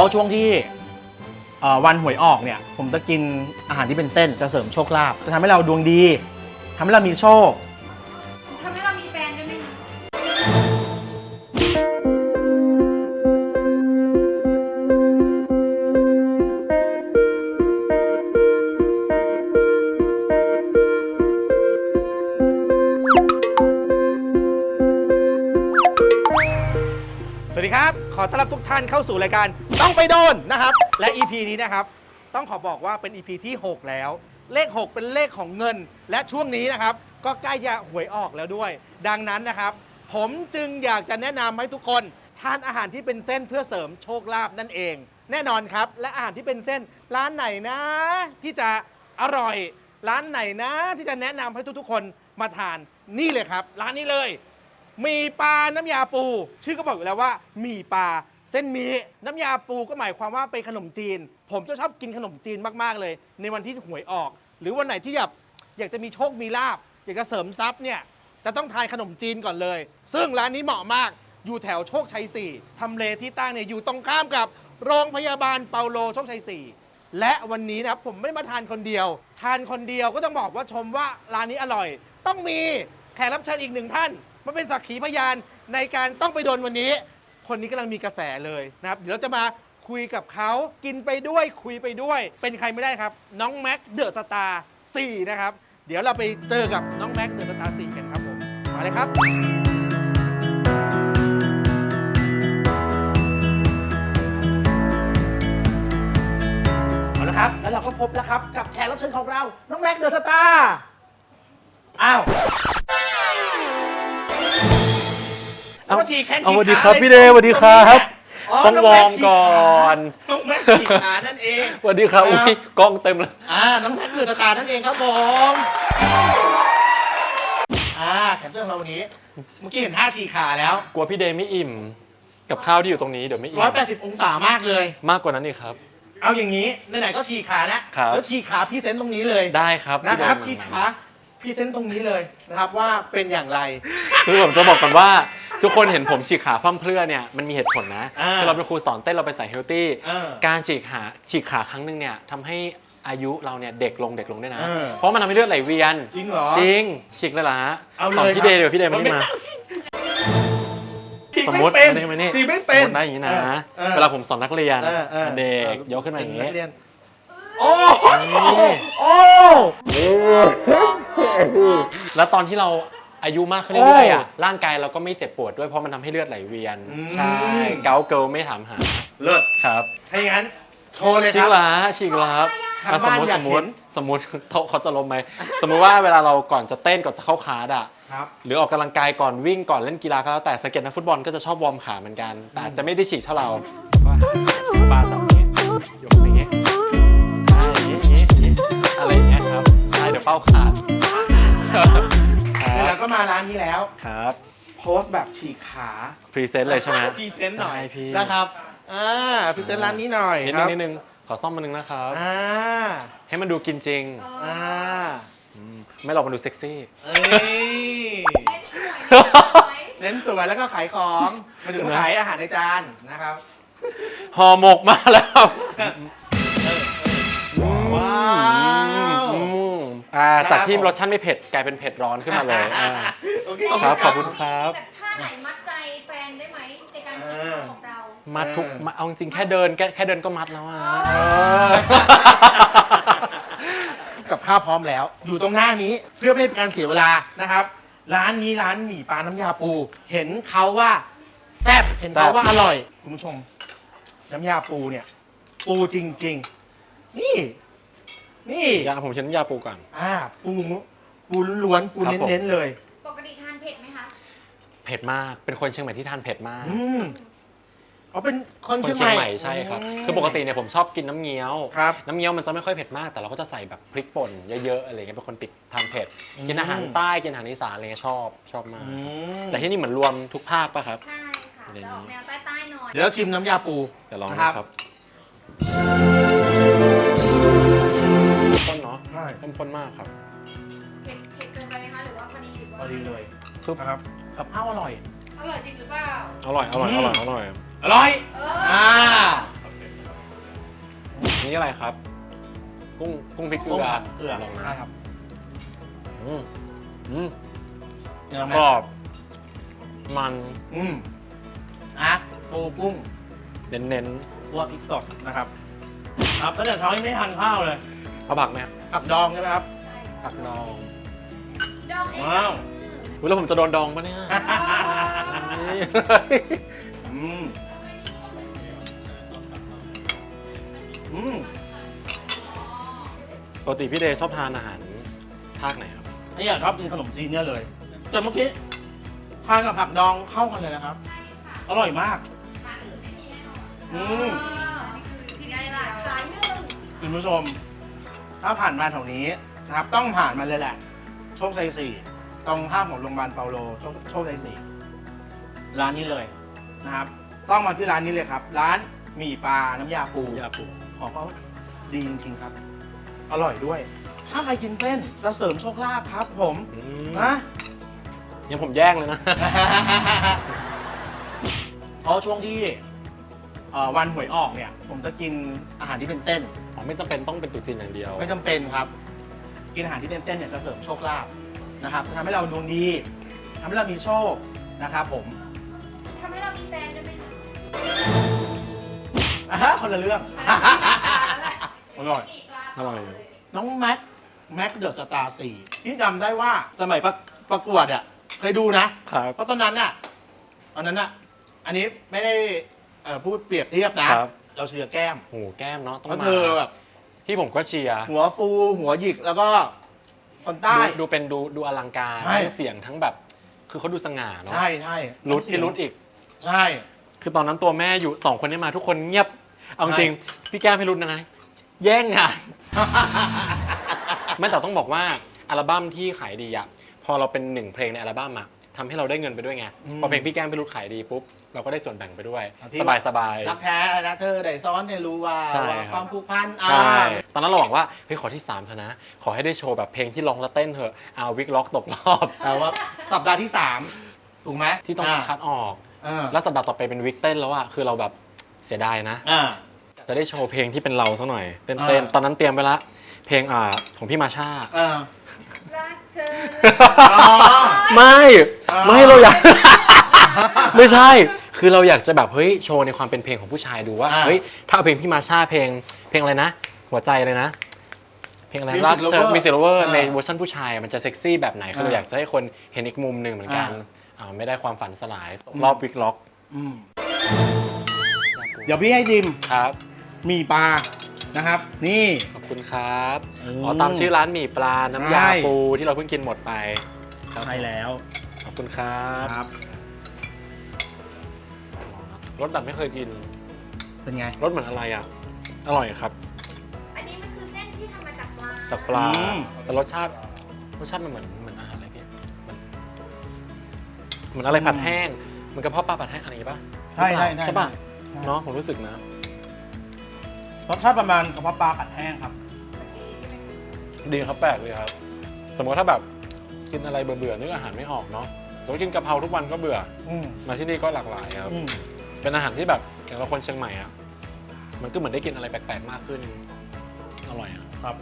ราะช่วงที่เอ่อวันหวยออกเนี่ย ผมจะกินอาหารที่เป็นเส้นจะเสริมโชคลาภจะทำให้เราดวงดีทำให้เรามีโชค อต้อนรับทุกท่านเข้าสู่รายการต้องไปโดนนะครับ และ EP นี้นะครับ ต้องขอบอกว่าเป็น EP ที่ 6 แล้ว เลข 6 เป็นเลขของเงิน และช่วงนี้นะครับ ก็ใกล้จะหวยออกแล้วด้วย ดังนั้นนะครับ ผมจึงอยากจะแนะนำให้ทุกคนทานอาหารที่เป็นเส้นเพื่อเสริมโชคลาภนั่นเอง แน่นอนครับ และอาหารที่เป็นเส้นร้านไหนนะ ที่จะอร่อย ร้านไหนนะ ที่จะแนะนำให้ทุกๆคนมาทานนี่เลยครับ ร้านนี้เลย มีปลาน้ำยาปู ชื่อก็บอกอยู่แล้วว่า มีปลาเส้นมีน้ำยาปูก็หมายความว่าเป็นขนมจีน ผมจะชอบกินขนมจีนมากๆเลย ในวันที่หวยออก หรือวันไหนที่อยากอยากจะมีโชคมีลาบอยากจะเสริมทรัพย์เนี่ยจะต้องทานขนมจีนก่อนเลย ซึ่งร้านนี้เหมาะมากอยู่แถวโชคชัย 4 ทำเลที่ตั้งเนี่ยอยู่ตรงข้ามกับโรงพยาบาลเปาโลโชคชัย 4 และวันนี้นะครับผมไม่ได้มาทานคนเดียว ทานคนเดียวก็ต้องบอกว่าชมว่าร้านนี้อร่อย ต้องมีแขกรับเชิญอีกหนึ่งท่าน มาเป็นสักขีพยานในการต้องไปโดนวันนี้ คนนี้กำลังมีกระแสเลยนะครับ เดี๋ยวเราจะมาคุยกับเขากินไปด้วยคุยไปด้วย เป็นใครไม่ได้ครับ น้องแม็กเดอะสตาร์4นะครับ เดี๋ยวเราไปเจอกับน้องแม็กเดอะสตาร์4กันครับผม มาเลยครับ เอาละครับ แล้วเราก็พบแล้วครับ กับแขกรับเชิญของเรา น้องแม็กเดอะสตาร์ อ้าว เอามาฉีกแข้งเอาฉีกสวัสดีขาครับลยพี่เดย์สวัสดีครับต้องน้วแอร์มก่อนน้องแม็กฉีกขานั่นเอง สวัสดีครับครับอุ้ยกล้องเต็มเลยอ่า น้องแม็กเดอะสตาร์นั่นเองครับผม อ่าแขกรับเชิญของเราวันนี้ เมื่อกี้เห็นท่าฉีกขาแล้วกลัวพี่เดย์ไม่อิ่ม กับข้าวที่อยู่ตรงนี้เดี๋ยวไม่อิ่ม180องศามากเลย มากกว่านั้นอีกครับ เอาอย่างนี้ ไหนๆก็ฉีกขานะ ครับ แล้วฉีกขาพี่เซนต์ตรงนี้เลย ได้ครับนะครับพี่ฉีกเดย์ขาพี่เซนต์ตรงนี้เลยนะครับว่าเป็นอย่างไร คือผมจะบอกก่อนว่า ทุกคนเห็นผมฉีกขาพร่ำเพรื่อเนี่ยมันมีเหตุผลนะอ่าคือเราเป็นครูสอนเต้นเราไปนสายเฮลตี้เออการฉีกขาฉีกขาครั้งหนึ่งเนี่ยทำให้อายุเราเนี่ยเด็กลงเด็กลงด้วยนะ เออ เพราะมันทำให้เลือดไหลเวียน จริงเหรอ จริงฉีกเลยเหรอฮะเอาเลยสอนพี่ครับเดย์เดี๋ยวพี่เดย์ไม่ได้มาฉีกสมไม่มติเป็นไม่ได้มานี่ฉีกไม่เป็นสมมติได้อย่างนี้นะเออเออ เวลาผมสอนนักเรียนเออออเด็กยกขึ้นมาอย่างนี้นี้โอ้โหนี่ โอ้ แล้วตอนที่เรา อายุมากขึ้นเรื่อยๆอะร่างกายเราก็ไม่เจ็บปวดด้วยเพราะมันทำให้เลือดไหลเวียนใช่เกาเกิลไม่ถามหาเลิศครับถ้าอย่างนั้นโชว์เลยคชิรังบลาชิงลาครับทางอะสมบ้านมติอยาสกมมเห็ตินสมมติเขาเขาจะลมไหมสมมุติว่าเวลาเราก่อนจะเต้นก่อนจะเข้าคลาสอะครับ หรือออกกำลังกายก่อนวิ่งก่อนเล่นกีฬาก็แล้วแต่สเก็ตนักฟุตบอลก็จะชอบวอร์มขาเหมือนกัน แต่อาจจะไม่ได้ฉีกเท่าเราก็ปาจับอย่างนี้ยกอย่างนี้อ่าอย่างนี้อย่างนี้อย่างนี้อะไรอย่างเงี้ยครับใช่เดี๋ยวเป้าขาด คแล้วรัเราบก็มาร้านนี้แล้ว ครับโพสต์แบบฉีกขาพรีเซนต์เลยใช่ไหม พรีเซนต์หน่อยได้พี่ นะครับอ่าพรีเซนต์ร้านนี้หน่อยนิดคนึรังบนิดนึงขอซ่อมมานึงนะครับ อ่าให้มันดูกินจริงเออ่าอมไม่หรอกมันดูเซ็กซี่ เอ้ย เล่นสวยไหมเน้นสวยแล้วก็ขายของหมายถึงว่าขายอาหารในจานนะครับ ห่อหมกมาแล้วว้ อ่าจากที่รสชาติไม่เผ็ดกลายเป็นเผ็ดร้อนขึ้นมาเลยอ่า โอเคครับขอบคุณครับ มีแบบท่าไหนมัดใจแฟนได้ไหมในการฉีกขาของเรา มัดทุกมาเอาจริงๆแค่เดินแค่แค่เดินก็มัดแล้วอะเออกับข้าวพร้อมแล้ว อยู่ตรงหน้านี้เพื่อไม่ให้เป็นการเสียเวลานะครับ ร้านนี้ร้านหมี่ปลาน้ำยาปู เห็นเขาว่าแซ่บเห็นเขาว่าอร่อย คุณผู้ชม น้ำยาปูเนี่ย ปูจริง ๆ นี่ นี่ยาผมเช็นยาปูก่อน อ่าปูปูล้วนๆปูครับผม เน้นๆเลยปกติทานเผ็ดไหมคะ เผ็ดมาก เป็นคนเชียงใหม่ที่ทานเผ็ดมาก อืมเขาเป็นคนคนเชียงเชียงใหใหม่ม่ใช่ครับมคือปกติเนี่ยผมชอบกินน้ำเงี้ยว ครับ น้ำเงี้ยวมันจะไม่ค่อยเผ็ดมาก แต่เราก็จะใส่แบบพริกป่นเยอะๆอะไรเงี้ย เป็นคนติดทานเผ็ด อืม กินอาหารใต้ กินอาหารอีสานอะไรเงี้ยชอบ ชอบมาก อืมแต่ที่นี่เหมือนรวมทุกภาคป่ะครับ ใช่ค่ะเดี๋ยวจะออกแนวใต้ๆหน่อยเดี๋ยวเราชิมน้ำยาปูเดี๋ยวลองนะนะครับ ครับข้นเนาะใช่เข้มข้นมากครับ เผ็ดเผ็ดเกินไปไหมคะหรือว่าพอดีหรือพว่าอดีเลยคือนะครับ กับข้าวอร่อย อร่อยจริงหรือเปล่าอร่อย อร่อย อร่อย อร่อย อร่อย เออ่าอนี่อะไรครับ กุ้ง กุ้งพริกเกลือเกลือ ลองนะนะครับอืมอืมเนื้อไหมกรอบ มัน อืมอะปูกุ้งเน้นลวกพริกสดนะครับ ครับแล้วเดี๋ยวเช้านี้ไม่ทานข้าวเลยๆ เอาผักไหมครับผักดองใช่ไหมครับผักดอง ดองเองว้าว อุ๊ยแล้วผมจะโดนดองปะเนี่ยอืม อืมปกติพี่เดย์ชอบทานอาหารภาคไหนครับไอ้อยากชอบกินขนมจีนเนี่ยเลย แต่เมื่อกี้ทานกับผักดองเข้ากันเลยนะครับ อร่อยมาก อืม ที่ไงล่ะขายหนึ่ง คุณผู้ชม ถ้าผ่านมาแถวนี้นะครับ ต้องผ่านมาเลยแหละ โชคชัยสี่ตรงข้ามของโรงพยาบาลเปาโลโชคโชคชัยสี่ร้านนี้เลยนะครับ ต้องมาที่ร้านนี้เลยครับ ร้านหมี่ปลาน้ำยาปูยาปูของเขาดีจริงๆครับ อร่อยด้วย ถ้าใครกินเส้นจะเสริมโชคลาภครับผมอืมนะยังผมแย่งเลยนะเพราะช่วงที่เอ่อวันหวยออกเนี่ย ผมจะกินอาหารที่เป็นเส้น อ๋อไม่จำเป็นต้องเป็นตุ๊จีนอย่างเดียว ไม่จำเป็นครับ กินอาหารที่เป็นเส้นเนี่ยจะเสริมโชคลาภนะครับจะทำให้เราดวงดีทำให้เรามีโชคนะครับผมทำให้เรามีแฟนได้ไหมคะอะฮะคนละเรื่อง อร่อยอีกร้านอร่อย น้องแม็กแม็กเดอะสตาร์สี่ที่จำได้ว่าสมัยประประกวดอะเคยดูนะ ครับ เพราะตอนนั้นน่ะตอนนั้นน่ะ อันนี้ไม่ได้เอ่อพูดเปรียบเทียบนะ ครับ เราเชียร์แก้มโอ้โหแก้มเนาะต้องเพราะมาเธอแบบพี่ผมก็เชียร์หัวฟูหัวหยิกแล้วก็คนใต้ ดูดูเป็นดูดูอลังการใช่ ทั้งเสียงทั้งแบบ คือเขาดูสง่าเนาะใช่ใช่รุดพี่รุดอีก ใช่ คือตอนนั้นตัวแม่อยู่สองคนนี้มาทุกคนเงียบ เอาจใช่ริงๆพี่แก้มพี่รุดนะ แย่งงาน ไม่แต่ต้องบอกว่าอัลบั้มที่ขายดีอะพอเราเป็นหนึ่งเพลงในอัลบั้มอะ ทำให้เราได้เงินไปด้วยไงอืมพอเพลงพี่แก้มพี่รุดขายดีปุ๊บเราก็ได้ส่วนแบ่งไปด้วยอะที่สบายสบายรักแท้นะเธอได้ซ้อนให้รู้ว่าใช่ว่าครับความผูกพันใช่อ่าตอนนั้นเราหวังว่าเฮ้ยขอที่3เถอะนะ ขอให้ได้โชว์แบบเพลงที่ร้องแล้วเต้นเถอะเอาวิกล็อกตกรอบแต่ว่าสัปดาห์ที่สามถูกไหมที่ต้องาคัดออกเออแล้วสัปดาห์ต่อไปเป็นวิกเต้นแล้วอะคือเราแบบเสียดายนะอ่าจะได้โชว์เพลงที่เป็นเราสักหน่อยเต้นอ่าเต้นตอนนั้นเตรียมไปละเพลงอ่าของพี่มาชาเออรักเธออ๋อไม่อ่าไม่เราอยาก ไม่ใช่ คือเราอยากจะแบบเฮ้ยโชว์ในความเป็นเพลงของผู้ชายดูว่าอ่าเฮ้ยถ้าเอาเพลงพี่มาชาเพลง เพลงอะไรนะ หัวใจเลยนะ เพลงอะไร Music รักเธอ Lover มิสซิลเวอร์อ่าในเวอร์ชันผู้ชายมันจะเซ็กซี่แบบไหนคือเราอ่าอยากจะให้คนเห็นอีกมุมหนึ่งเหมือนกันอ่า อ่าไม่ได้ความฝันสลายตกอืมรอบวิกล็อกอืมเดี๋ยวพี่ให้ดิมครับหมีปลา นะครับ นี่ ขอบคุณครับอืมอ๋อตามชื่อร้านหมี่ปลาน้ำยาใช่ ปูที่เราเพิ่งกินหมดไปครับใช่แล้วขอบคุณครับครับ รสแบบไม่เคยกินเป็นไง รสเหมือนอะไรอะ อร่อยครับอันนี้มันคือเส้นที่ทำมาจากปลาจากปลาอืม แต่รสชาติรสชาติมันเหมือนเหมือนอาหารอะไรพี่มันเหมือนอะไรผัดแห้งเหมันกระเพาะปลาผัดแห้งอะไรอย่างงี้ปะใช่ใช่ใช่ใช่ป่ะใช่ เนาะผมรู้สึกนะ รสชาติประมาณกระเพาะปลาผัดแห้งครับ ดีครับแปลกเลยครับ สมมติถ้าแบบกินอะไรเบื่อๆนึกอาหารไม่ออกเนาะสมมติกินกะเพราทุกวันก็เบื่อ อืมมาที่นี่ก็หลากหลายครับ อืมเป็นอาหารที่แบบอย่างเราคนเชียงใหม่อะมันก็เหมือนได้กินอะไรแปลกๆมากขึ้น อร่อยอะครับ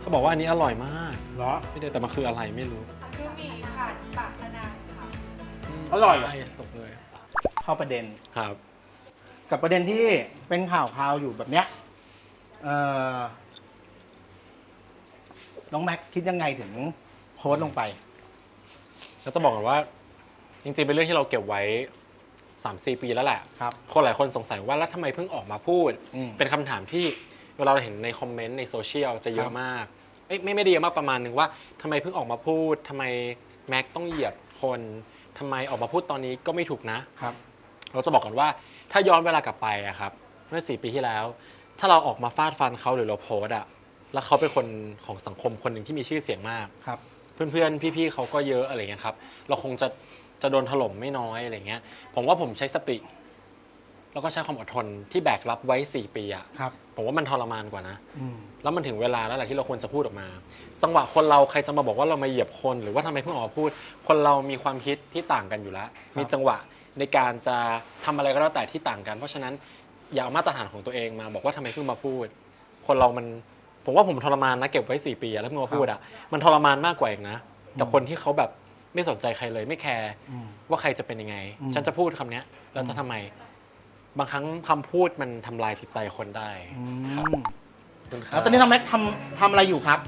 เขาบอกว่าอันนี้อร่อยมากเหรอไม่ได้แต่มันคืออะไรไม่รู้คือหมี่ผัดปากพนังค่ะอร่อยใช่ตกเลย เข้าประเด็น ครับ กับประเด็นที่เป็นข่าวคราวอยู่แบบเนี้ยเอ่อน้องแม็กคิดยังไงถึงโพสต์ลงไป แล้วจะบอกก่อนว่า จริงๆ เป็นเรื่องที่เราเก็บไว้ 3-4 ปีแล้วแหละ ครับ คนหลายคนสงสัยว่าแล้วทำไมเพิ่งออกมาพูด อืม เป็นคำถามที่เวลาเราเห็นในคอมเมนต์ในโซเชียลจะเยคอะรับมากเอ้ยไม่ไม่ได้เยอะมากประมาณหนึ่งว่าทำไมเพิ่งออกมาพูดทำไมแม็กต้องเหยียบคนทำไมออกมาพูดตอนนี้ก็ไม่ถูกนะ ครับ เราจะบอกก่อนว่า ถ้าย้อนเวลากลับไปอะครับ เมื่อสี่ปีที่แล้ว ถ้าเราออกมาฟาดฟันเขาหรือเราโพสต์อะแล้วเขาเป็นคนของสังคมคนหนึ่งที่มีชื่อเสียงมาก ครับ เพื่อนๆ พี่ๆเขาก็เยอะอะไรเงี้ยครับ เราคงจะจะโดนถล่มไม่น้อยอะไรเงี้ย ผมว่าผมใช้สติ แล้วก็ใช้ความอดทนที่แบกรับไว้ 4 ปีอะครับ ผมว่ามันทรมานกว่านะ อืม แล้วมันถึงเวลาแล้วแหละที่เราควรจะพูดออกมา จังหวะคนเราใครจะมาบอกว่าเรามาเหยียบคน หรือว่าทำไมเพิ่งออกมาพูด คนเรามีความคิดที่ต่างกันอยู่แล้ว มีจังหวะ ในการจะทำอะไรก็แล้วแต่ที่ต่างกัน เพราะฉะนั้นอย่าเอามาตรฐานของตัวเองมาบอกว่าทำไมเพิ่งมาพูด คนเรามันผมว่าผมทรมานนะเก็บไว้สี่ปีอะแล้วเพิ่งมาพูดอะมันทรมานมากกว่าอีกนะกับคนที่เขาแบบไม่สนใจใครเลยไม่แคร์อืม ว่าใครจะเป็นยังไง อืม ฉันจะพูดคำเนี้ยแล้วจะทำไม บางครั้งคำพูดมันทำลายจิตใจคนได้ครับขบคุณครับแล้วตอนนี้น้องแม็กทำทำอะไรอยู่ครับ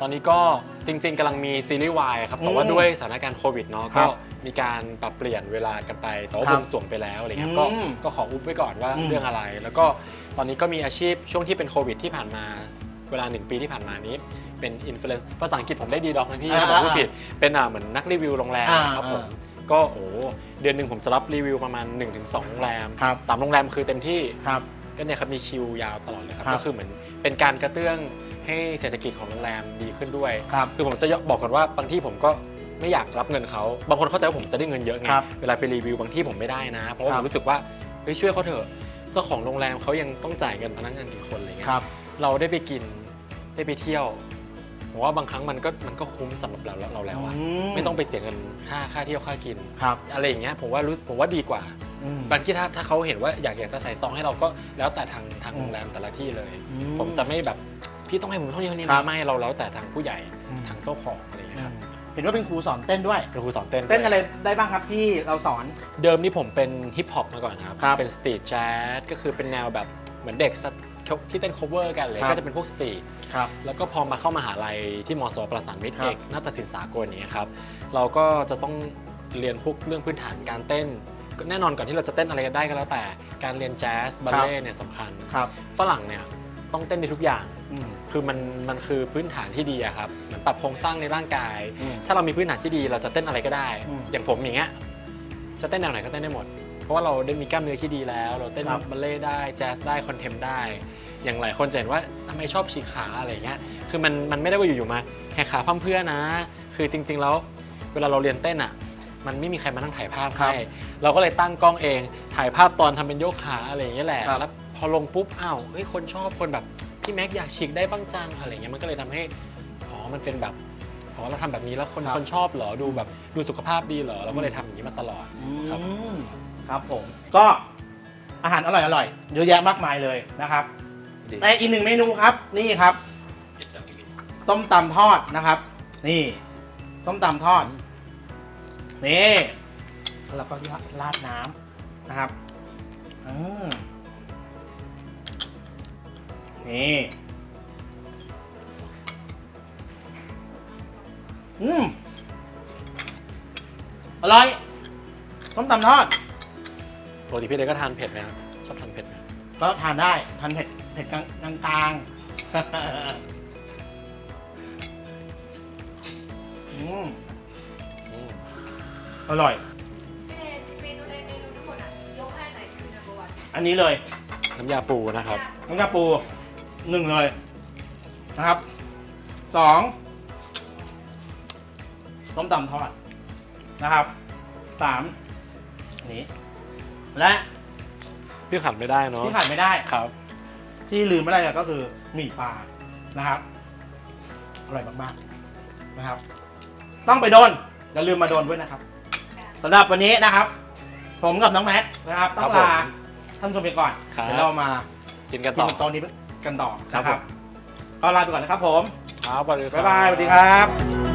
ตอนนี้ก็จริงๆกำลังมีซีรีส์วายครับ แต่ว่าอืมด้วยสถานการณ์โควิดเนาะครัก็บมีการปรับเปลี่ยนเวลากันไปแต่ว่าครับวงสรวงไปแล้วอะไรเงี้ยอืมก็ก็ขออุบไว้ก่อนว่าอืม เรื่องอะไร แล้วก็ตอนนี้ก็มีอาชีพช่วงที่เป็นโควิดที่ผ่านมาเวลาหนึ่งปีที่ผ่านมานี้เป็นอินฟลูเอนซ์ภาษาอังกฤษผมได้ดีด็อกนะพี่อ่าผมพูดผิดเป็นอ่าเหมือนนักรีวิวโรงแรมอ่านะครับผมอ่าก็โอ้เดือนหนึ่งผมจะรับรีวิวประมาณ 1-2 โรงแรมครับ สามโรงแรมคือเต็มที่ ครับ ก็เนี่ยครับมีคิวยาวตลอดเลยครับ ครับก็คือเหมือนเป็นการกระเตื้อง ให้เศรษฐกิจของโรงแรมดีขึ้นด้วยครับคือผมจะบอกก่อนว่าบางที่ผมก็ไม่อยากรับเงินเขาบางคนเข้าใจว่าผมจะได้เงินเยอะไงครับเวลาไปรีวิวบางที่ผมไม่ได้นะ เพราะว่าคผรับ มรู้สึกว่าเฮ้ยช่วยเขาเถอะเจ้าของโรงแรมเขายังต้องจ่ายเงินพนักงานกี่คนอะไรเงี้ย ครับ เราได้ไปกินได้ไปเที่ยวผมว่าบางครั้งมันก็มันก็คุ้มสำหรับเราเราแล้วอะไม่ต้องไปเสียเงินค่าค่าเที่ยวค่ากิน ครับอะไรอย่างเงี้ยผมว่ารู้ผมว่าดีกว่า อืม บางที่ถ้าถ้าเขาเห็นว่าอยากอยากจะใส่ซองให้เราก็แล้วแต่ทางทางอืมโรงแรมแต่ละที่เลย อืผมจะไม่แบบ พี่ต้องให้ผมเท่านี้เท่านี้ครันะบ ไม่เราแล้วแต่ทางผู้ใหญ่อืมทางเจ้าของอะไรอย่างเงี้ยครับเห็นว่าเป็นครูสอนเต้นด้วย เป็นครูสอนเต้นด้วย เต้นอะไรได้บ้างครับที่เราสอน เดิมนี่ผมเป็นฮิปฮอปมาก่อนครับ ครับเป็นสตรีทแจ๊สก็คือเป็นแนวแบบเหมือนเด็กสตที่เต้น cover กันเลย ครับ ก็จะเป็นพวกสตรีทครับ แล้วก็พอมาเข้ามหาลัยที่มสวประสานมิตรครับ เอกนาฏศิลป์สากลอย่างเนี้ยครับ เราก็จะต้องเรียนพวกเรื่องพื้นฐานการเต้นก็แน่นอนก่อนที่เราจะเต้นอะไรก็ได้ก็แล้วแต่ การเรียนแจ๊สบัลเล่ต์เนี่ยสำคัญ ครับ ฝรั่งเนี่ยต้องเต้นได้ทุกอย่าง อืม คือมันมันคือพื้นฐานที่ดีอะครับเหมือนปรับโครงสร้างในร่างกาย อืมถ้าเรามีพื้นฐานที่ดีเราจะเต้นอะไรก็ได้ อืมอย่างผมอย่างเงี้ยจะเต้นแนวไหนก็เต้นได้หมด เพราะว่าเราได้มีกล้ามเนื้อที่ดีแล้ว เราเต้นครับบัลเล่ต์ได้แจ๊สได้คอนเทมได้ อย่างหลายคนจะเห็นว่าทำไมชอบฉีกขาอะไรเงี้ยคือมันมันไม่ได้ว่าอยู่ๆมาแหกขาพร่ำเพรื่อนะ คือจริง ๆ แล้วเวลาเราเรียนเต้นอะมันไม่มีใครมานั่งถ่ายภาพครับให้เราก็เลยตั้งกล้องเองถ่ายภาพตอนทำเป็นโยกขาอะไรอย่างเงี้ยแหละครับ แล้วพอลงปุ๊บอ้าวเฮ้ยคนชอบคนแบบ พี่แม็กอยากฉีกได้บ้างจังอะไรเงี้ยมันก็เลยทำให้อ๋อมันเป็นแบบอ๋อเราทำแบบนี้แล้วคนครับ คนชอบเหรอดูแบบดูสุขภาพดีเหรอเราก็เลยทำอย่างนี้มาตลอดครับอืมครับผม ก็อาหารอร่อยอร่อยๆเยอะแยะมากมายเลยนะครับแต่อีกหนึ่งเมนูครับ นี่ครับ ส้มตำทอดนะครับ นี่ ส้มตำทอด นี่แล้วก็ราดน้ำนะครับอืม นี่ อืม อร่อยส้มตำทอด ปกติพี่เดยก็ทานเผ็ดไหมครับชอบทานเผ็ดไหมก็ทานได้ ทานเผ็ด เผ็ดกลางกลางๆอืม อืมอร่อยเมนูในเมนูทั้งหมดอะยกให้ไหนคือ number one อันนี้เลยน้ำยาปูนะครับ น้ำยาปู หนึ่งเลยนะครับสองต้มตำทอดนะครับสามอันนี้ และพี่ขัดไม่ได้เนาะที่ขาดไม่ได้ ครับ ที่ลืมไม่ได้เลยก็คือหมี่ปลานะครับอร่อยมากๆนะครับ ต้องไปโดนอย่าลืมมาโดนด้วยนะครับสำหรับวันนี้นะครับ ผมกับน้องแม็กซ์นะครับ ต้องครับลาผมท่านผู้ชมไปก่อนครับ เดี๋ยวเรามากินกันกิต่นอโต๊ะนี้ กันต่อครับ นะผมก็ลาไปก่อนนะครับผม ครับสวัสดีครับ บ๊ายบายสวัสดีครับ